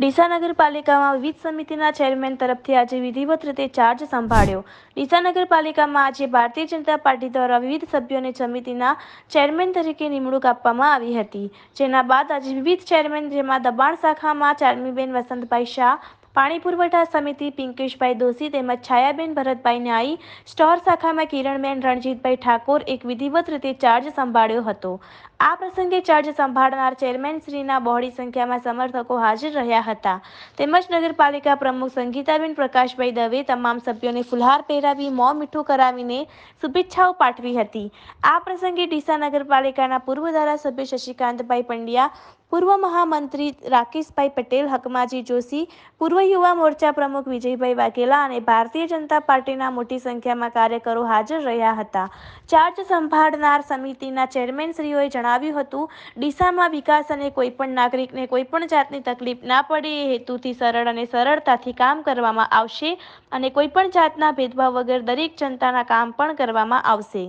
ડીસા નગરપાલિકામાં વિવિધ સમિતિના ચેરમેન તરફથી આજે વિધિવત રીતે ચાર્જ સંભાળ્યો. ડીસા નગરપાલિકામાં આજે ભારતીય જનતા પાર્ટી દ્વારા વિવિધ સભ્યોને સમિતિના ચેરમેન તરીકે નિમણૂક આપવામાં આવી હતી. જેના બાદ આજે વિવિધ ચેરમેન જેમાં દબાણ શાખામાં ચારમીબેન વસંતભાઈ શાહ પાણી પુરવઠા સમિતિ પિંકેશભાઈ દોશી તેમજ છાયાબેન ભરતભાઈ ન્યાયી સ્ટોર શાખામાં કિરણબેન રણજીતભાઈ ઠાકોર એક વિધિવત રીતે ચાર્જ સંભાળ્યો હતો. આ પ્રસંગે ચાર્જ સંભાળનાર ચેરમેનશ્રીના બહોળી સંખ્યામાં સમર્થકો હાજર રહ્યા હતા. તેમજ નગરપાલિકા પ્રમુખ સંગીતાબેન પ્રકાશભાઈ દવે તમામ સભ્યોને ફુલહાર પહેરાવી, મોં મીઠું કરાવીને શુભેચ્છાઓ પાઠવી હતી. આ પ્રસંગે ડીસા નગરપાલિકાના પૂર્વ ધારાસભ્ય શશિકાંતભાઈ પંડ્યા પૂર્વ મહામંત્રી રાકેશભાઈ પટેલ, હકમાજી જોશી, પૂર્વ યુવા મોરચા પ્રમુખ વિજયભાઈ વાઘેલા અને ભારતીય જનતા પાર્ટીના મોટી સંખ્યામાં કાર્યકરો હાજર રહ્યા હતા. ચાર્જ સંભાળનાર સમિતિના ચેરમેનશ્રીઓએ જણાવ્યું હતું, ડીસામાં વિકાસ અને કોઈપણ નાગરિકને કોઈપણ જાતની તકલીફ ના પડે એ હેતુથી સરળ અને સરળતાથી કામ કરવામાં આવશે અને કોઈપણ જાતના ભેદભાવ વગર દરેક જનતાના કામ પણ કરવામાં આવશે.